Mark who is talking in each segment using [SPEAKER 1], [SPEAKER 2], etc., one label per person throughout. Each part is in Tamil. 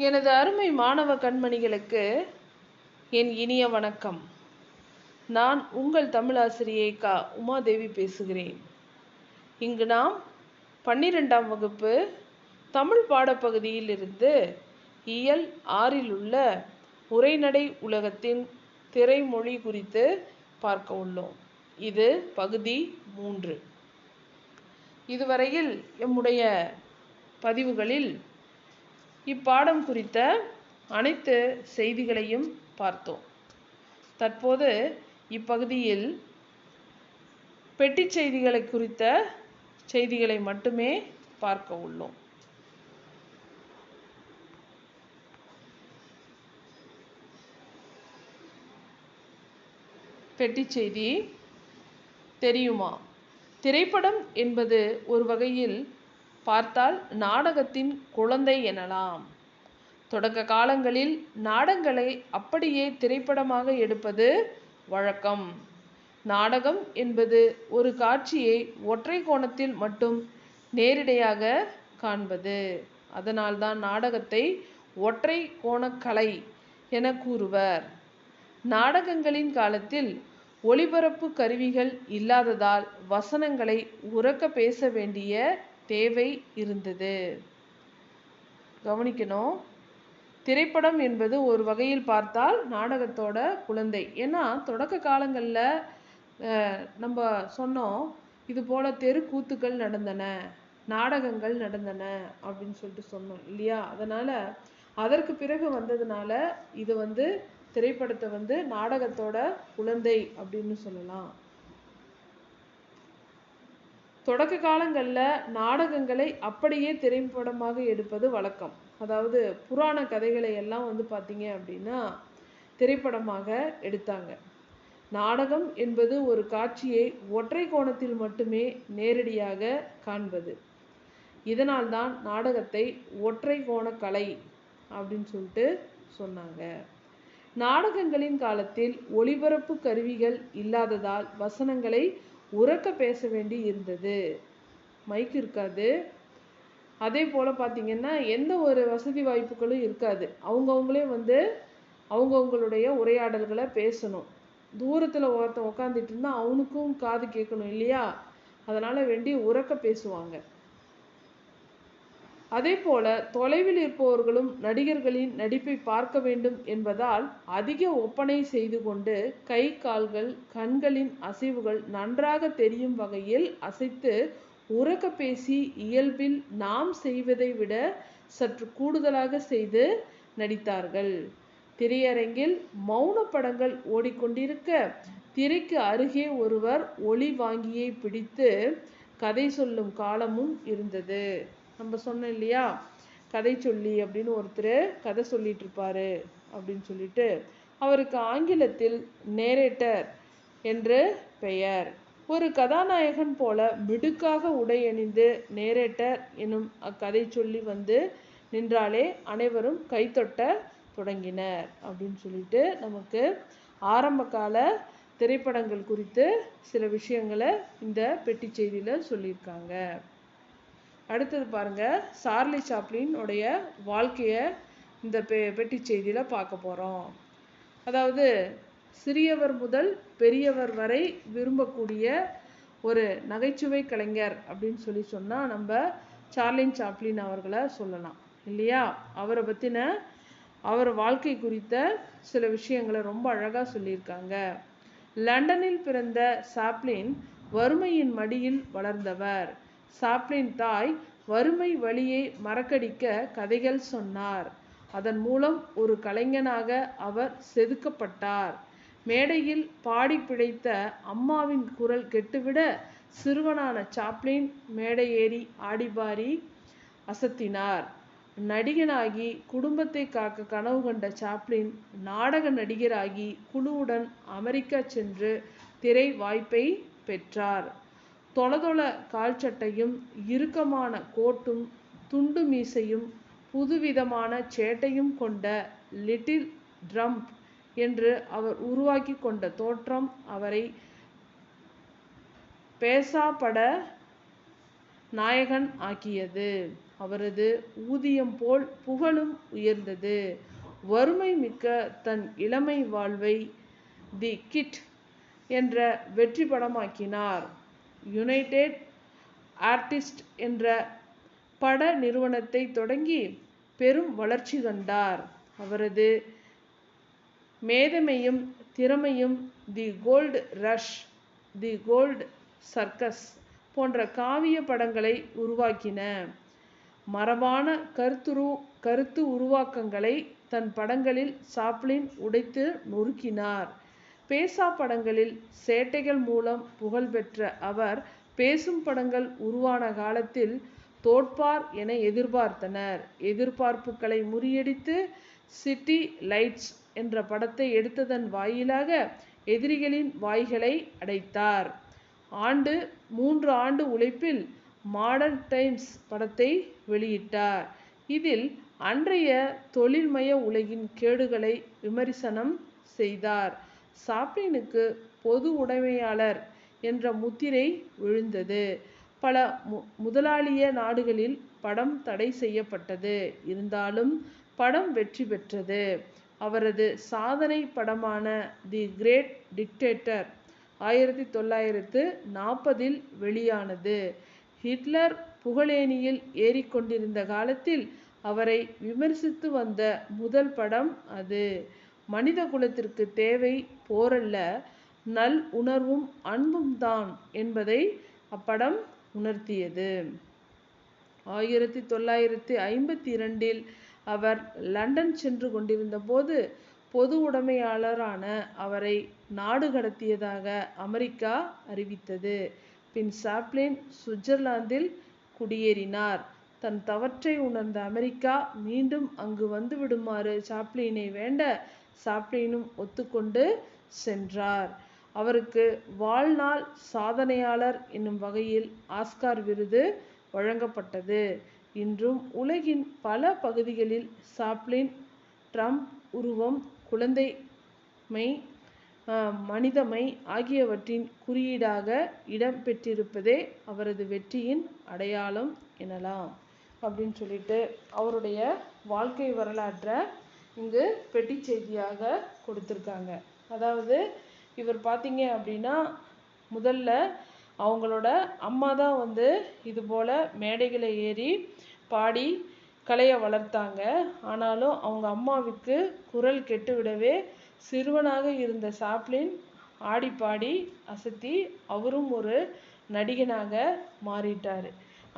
[SPEAKER 1] எனது அருமை மாணவ கண்மணிகளுக்கு என் இனிய வணக்கம். நான் உங்கள் தமிழாசிரியை கா. உமாதேவி பேசுகிறேன். இங்கு நாம் பன்னிரெண்டாம் வகுப்பு தமிழ் பாடப்பகுதியில் இருந்து இயல் ஆறில் உள்ள உரைநடை உலகத்தின் திரைமொழி குறித்து பார்க்க உள்ளோம். இது பகுதி மூன்று. இதுவரையில் எம்முடைய பதிவுகளில் இப்பாடம் குறித்த அனைத்து செய்திகளையும் பார்த்தோம். தற்போது இப்பகுதியில் பெட்டி செய்திகளை குறித்த செய்திகளை மட்டுமே பார்க்க உள்ளோம். பெட்டி செய்தி தெரியுமா? திரைப்படம் என்பது ஒரு வகையில் பார்த்தால் நாடகத்தின் குழந்தை எனலாம். தொடக்க காலங்களில் நாடகங்களை அப்படியே திரைப்படமாக எடுப்பது வழக்கம். நாடகம் என்பது ஒரு காட்சியை ஒற்றை கோணத்தில் மட்டும் நேரிடையாக காண்பது. அதனால்தான் நாடகத்தை ஒற்றை கோணக்கலை என கூறுவர். நாடகங்களின் காலத்தில் ஒளிபரப்பு கருவிகள் இல்லாததால் வசனங்களை உறக்க பேச வேண்டிய தேவை இருந்தது. கவனிக்கணும். திரைப்படம் என்பது ஒரு வகையில் பார்த்தால் நாடகத்தோட குழந்தை. ஏன்னா தொடக்க காலங்களில் நம்ம சொன்னோம் இது போல தெருக்கூத்துக்கள் நடந்தன நாடகங்கள் நடந்தன அப்படின்னு சொல்லிட்டு சொன்னோம் இல்லையா? அதனால அதற்கு பிறகு வந்ததுனால இது வந்து திரைப்படத்தை வந்து நாடகத்தோட குழந்தை அப்படின்னு சொல்லலாம். தொடக்க காலங்களில் நாடகங்களை அப்படியே திரைப்படமாக எடுப்பது வழக்கம். அதாவது புராண கதைகளை எல்லாம் வந்து பார்த்தீங்க அப்படின்னா திரைப்படமாக எடுத்தாங்க. நாடகம் என்பது ஒரு காட்சியை ஒற்றை கோணத்தில் மட்டுமே நேரடியாக காண்பது. இதனால்தான் நாடகத்தை ஒற்றை கோண கலை அப்படின்னு சொல்லிட்டு சொன்னாங்க. நாடகங்களின் காலத்தில் ஒளிபரப்பு கருவிகள் இல்லாததால் வசனங்களை உறக்க பேச வேண்டி இருந்தது. மைக் இருக்காது. அதே போல் பார்த்தீங்கன்னா எந்த ஒரு வசதி வாய்ப்புகளும் இருக்காது. அவங்கவுங்களே வந்து அவங்கவுங்களுடைய உரையாடல்களை பேசணும். தூரத்தில் ஒருத்தன் உட்காந்துட்டு இருந்தால் அவனுக்கும் காது கேட்கணும் இல்லையா? அதனால் வேண்டி உறக்க பேசுவாங்க. அதே போல தொலைவில் இருப்பவர்களும் நடிகர்களின் நடிப்பை பார்க்க வேண்டும் என்பதால் அதிக ஒப்பனை செய்து கொண்டு கை கால்கள் கண்களின் அசைவுகள் நன்றாக தெரியும் வகையில் அசைத்து உறக்க பேசி இயல்பில் நாம் செய்வதை விட சற்று கூடுதலாக செய்து நடித்தார்கள். திரையரங்கில் மௌன படங்கள் ஓடிக்கொண்டிருக்க திரைக்கு அருகே ஒருவர் ஒளி வாங்கியை பிடித்து கதை சொல்லும் காலமும் இருந்தது. நம்ம சொன்னோம் இல்லையா? கதை சொல்லி அப்படின்னு ஒருத்தர் கதை சொல்லிட்டு இருப்பாரு அப்படின்னு சொல்லிட்டு அவருக்கு ஆங்கிலத்தில் நேரேட்டர் என்று பெயர். ஒரு கதாநாயகன் போல மிடுக்காக உடை அணிந்து நேரேட்டர் எனும் அக்கதை சொல்லி வந்து நின்றாலே அனைவரும் கைத்தொட்ட தொடங்கினர் அப்படின்னு சொல்லிட்டு நமக்கு ஆரம்ப கால திரைப்படங்கள் குறித்து சில விஷயங்களை இந்த பெட்டி செய்தியில் சொல்லியிருக்காங்க. அடுத்தது பாருங்க சார்லி சாப்ளினுடைய வாழ்க்கையை இந்த பெ பெட்டி செய்தியில் பார்க்க போகிறோம் அதாவது சிறியவர் முதல் பெரியவர் வரை விரும்பக்கூடிய ஒரு நகைச்சுவை கலைஞர் அப்படின்னு சொல்லி சொன்னால் நம்ம சார்லின் சாப்ளின் அவர்களை சொல்லலாம் இல்லையா? அவரை பற்றின அவர் வாழ்க்கை குறித்த சில விஷயங்களை ரொம்ப அழகாக சொல்லியிருக்காங்க. லண்டனில் பிறந்த சாப்ளின் வறுமையின் மடியில் வளர்ந்தவர். சாப்ளின் தாய் வறுமை வழியை மறக்கடிக்க கதைகள் சொன்னார். அதன் மூலம் ஒரு கலைஞனாக அவர் செதுக்கப்பட்டார். மேடையில் பாடி பிழைத்த அம்மாவின் குரல் கெட்டுவிட சிறுவனான சாப்ளின் மேடை ஏறி ஆடிபாரி அசத்தினார். நடிகனாகி குடும்பத்தை காக்க கனவு கண்ட சாப்ளின் நாடக நடிகராகி குழுவுடன் அமெரிக்கா சென்று திரை வாய்ப்பை பெற்றார். தொளதொள கால்சட்டையும் இறுக்கமான கோட்டும் துண்டு மீசையும் புதுவிதமான சேட்டையும் கொண்ட லிட்டில் ட்ரம்ப் என்று அவர் உருவாக்கி கொண்ட தோற்றம் அவரை பேசா பட நாயகன் ஆக்கியது. அவரது ஊதியம் போல் புகழும் உயர்ந்தது. வறுமை மிக்க தன் இளமை வாழ்வை தி கிட் என்ற வெற்றி படமாக்கினார் யுனைடெட் ஆர்டிஸ்ட் என்ற பட நிறுவனத்தை தொடங்கி பெரும் வளர்ச்சி கண்டார். அவரது மேதமையும் திறமையும் the Gold Rush the Gold Circus போன்ற காவிய படங்களை உருவாக்கின. மரபான கருத்துரு கருத்து உருவாக்கங்களை தன் படங்களில் சாப்ளின் உடைத்து நொறுக்கினார். பேசா படங்களில் சேட்டைகள் மூலம் புகழ்பெற்ற அவர் பேசும் படங்கள் உருவான காலத்தில் தோற்பார் என எதிர்பார்த்தனர். எதிர்பார்ப்புகளை முறியடித்து சிட்டி லைட்ஸ் என்ற படத்தை எடுத்ததன் வாயிலாக எதிரிகளின் வாய்களை அடைத்தார். ஆண்டு மூன்று ஆண்டு உழைப்பில் மாடர்ன் டைம்ஸ் படத்தை வெளியிட்டார். இதில் அன்றைய தொழில்மய உலகின் கேடுகளை விமர்சனம் செய்தார். சாப்ளினுக்கு பொது உடைமையாளர் என்ற முத்திரை விழுந்தது. பல மு முதலாளிய நாடுகளில் படம் தடை செய்யப்பட்டது. இருந்தாலும் படம் வெற்றி பெற்றது. அவரது சாதனை படமான தி கிரேட் டிக்டேட்டர் ஆயிரத்தி தொள்ளாயிரத்து நாற்பதில் வெளியானது. ஹிட்லர் புகழேனியில் ஏறிக்கொண்டிருந்த காலத்தில் அவரை விமர்சித்து வந்த முதல் படம் அது. மனித குலத்திற்கு தேவை போரல்ல நல் உணர்வும் அன்பும் தான் என்பதை அப்படம் உணர்த்தியது. ஆயிரத்தி தொள்ளாயிரத்தி ஐம்பத்தி இரண்டில் அவர் லண்டன் சென்று கொண்டிருந்த போது பொது உடைமையாளரான அவரை நாடு கடத்தியதாக அமெரிக்கா அறிவித்தது. பின் சாப்ளின் சுவிட்சர்லாந்தில் குடியேறினார். தன் தவற்றை உணர்ந்த அமெரிக்கா மீண்டும் அங்கு வந்து விடுமாறு சாப்ளினை வேண்ட சாப்ளினும் ஒத்துக்கொண்டு சென்றார். அவருக்கு வாழ்நாள் சாதனையாளர் என்னும் வகையில் ஆஸ்கார் விருது வழங்கப்பட்டது. இன்றும் உலகின் பல பகுதிகளில் சாப்ளின் ட்ரம்ப் உருவம் குழந்தைமை மனிதமை ஆகியவற்றின் குறியீடாக இடம்பெற்றிருப்பதே அவரது வெற்றியின் அடையாளம் எனலாம். அப்படின்னு சொல்லிட்டு அவருடைய வாழ்க்கை வரலாற்றை இங்கு பெட்டி செய்தியாக கொடுத்துருக்காங்க. அதாவது இவர் பார்த்தீங்க அப்படின்னா முதல்ல அவங்களோட அம்மா தான் வந்து இது போல் மேடைகளை ஏறி பாடி கலையை வளர்த்தாங்க. ஆனாலும் அவங்க அம்மாவுக்கு குரல் கெட்டுவிடவே சிறுவனாக இருந்த சாப்ளின் ஆடி பாடி அசத்தி அவரும் ஒரு நடிகனாக மாறிட்டார்.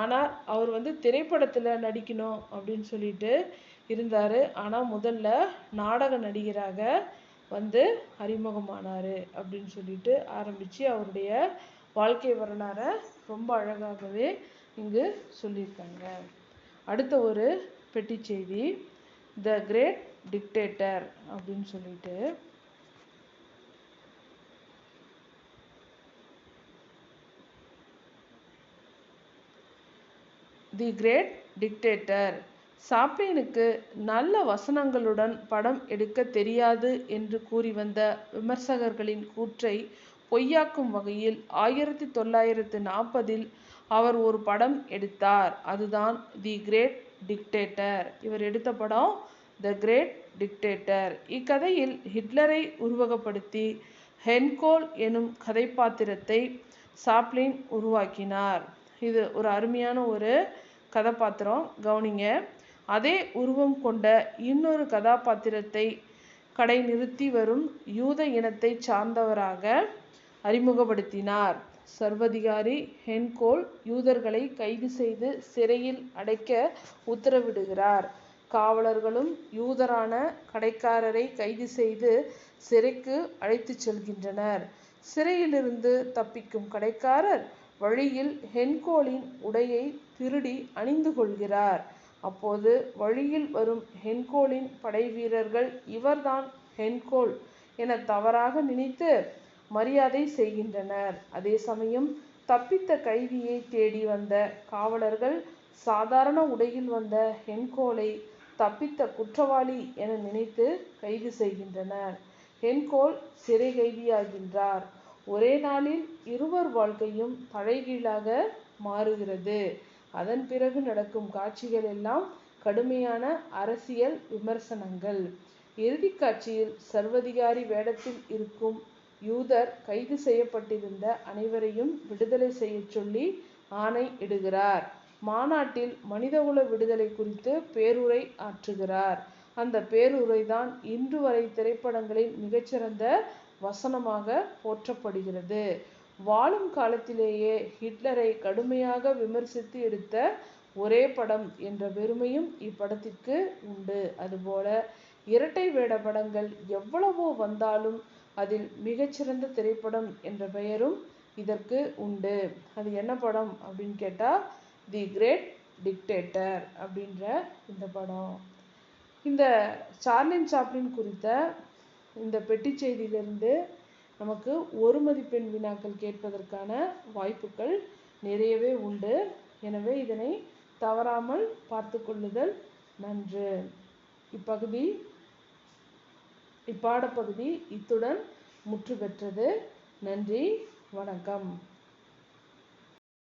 [SPEAKER 1] ஆனால் அவர் வந்து திரைப்படத்தில் நடிக்கணும் அப்படின்னு சொல்லிட்டு இருந்தார். ஆனால் முதல்ல நாடக நடிகராக வந்து அறிமுகமானார் அப்படின்னு சொல்லிட்டு ஆரம்பித்து அவருடைய வாழ்க்கை வரலாறை ரொம்ப அழகாகவே இங்கு சொல்லியிருக்காங்க. அடுத்த ஒரு பெட்டி செய்தி த கிரேட் டிக்டேட்டர் அப்படின்னு சொல்லிட்டு. தி கிரேட் டிக்டேட்டர் சாப்ளினுக்கு நல்ல வசனங்களுடன் படம் எடுக்க தெரியாது என்று கூறி வந்த விமர்சகர்களின் கூற்றை பொய்யாக்கும் வகையில் ஆயிரத்தி தொள்ளாயிரத்து நாற்பதில் அவர் ஒரு படம் எடுத்தார். அதுதான் தி கிரேட் டிக்டேட்டர் இவர் எடுத்த படம் த கிரேட் டிக்டேட்டர் இக்கதையில் ஹிட்லரை உருவகப்படுத்தி ஹென்கோல் எனும் கதைப்பாத்திரத்தை சாப்ளின் உருவாக்கினார். இது ஒரு அருமையான ஒரு கதாபாத்திரம். கவனிங்க. அதே உருவம் கொண்ட இன்னொரு கதாபாத்திரத்தை கடை நிறுத்தி வரும் யூத இனத்தை சார்ந்தவராக அறிமுகப்படுத்தினார். சர்வதிகாரி ஹென்கோல் யூதர்களை கைது செய்து சிறையில் அடைக்க உத்தரவிடுகிறார். காவலர்களும் யூதரான கடைக்காரரை கைது செய்து சிறைக்கு அழைத்துச் செல்கின்றனர். சிறையிலிருந்து தப்பிக்கும் கடைக்காரர் வழியில் ஹென்கோலின் உடையை திருடி அணிந்து கொள்கிறார். அப்போது வழியில் வரும் ஹென்கோலின் படைவீரர்கள் இவர்தான் ஹென்கோல் என தவறாக நினைத்து மரியாதை செய்கின்றனர். அதே சமயம் தப்பித்த கைதியை தேடி வந்த காவலர்கள் சாதாரண உடையில் வந்த ஹென்கோலை தப்பித்த குற்றவாளி என நினைத்து கைது செய்கின்றனர். ஹென்கோல் சிறை கைதியாகின்றார். ஒரே நாளில் இருவர் வாழ்க்கையும் தலைகீழாக மாறுகிறது. அதன் பிறகு நடக்கும் காட்சிகள் எல்லாம் கடுமையான அரசியல் விமர்சனங்கள். இறுதி காட்சியில் சர்வதிகாரி வேடத்தில் இருக்கும் யூதர் கைது செய்யப்பட்டிருந்த அனைவரையும் விடுதலை செய்ய சொல்லி ஆணை இடுகிறார். மாநாட்டில் மனிதகுல விடுதலை குறித்து பேருரை ஆற்றுகிறார். அந்த பேருரை தான் இன்று வரை திரைப்படங்களின் மிகச்சிறந்த வசனமாக போற்றப்படுகிறது. வாழும் காலத்திலேயே ஹிட்லரை கடுமையாக விமர்சித்து எடுத்த ஒரே படம் என்ற பெருமையும் இப்படத்திற்கு உண்டு. அதுபோல இரட்டை வேட படங்கள் எவ்வளவோ வந்தாலும் அதில் மிகச்சிறந்த திரைப்படம் என்ற பெயரும் இதற்கு உண்டு. அது என்ன படம் அப்படின்னு கேட்டால் தி கிரேட் டிக்டேட்டர் அப்படின்ற இந்த படம். இந்த சார்லின் சாப்ளின் குறித்த இந்த பெட்டி செய்தியிலிருந்து நமக்கு ஒரு மதிப்பெண் வினாக்கள் கேட்பதற்கான வாய்ப்புகள் நிறையவே உண்டு. எனவே இதனை தவறாமல் பார்த்து கொள்ளுதல் நன்று. இப்பகுதி இப்பாடப்பகுதி இத்துடன் முற்று பெற்றது நன்றி வணக்கம்.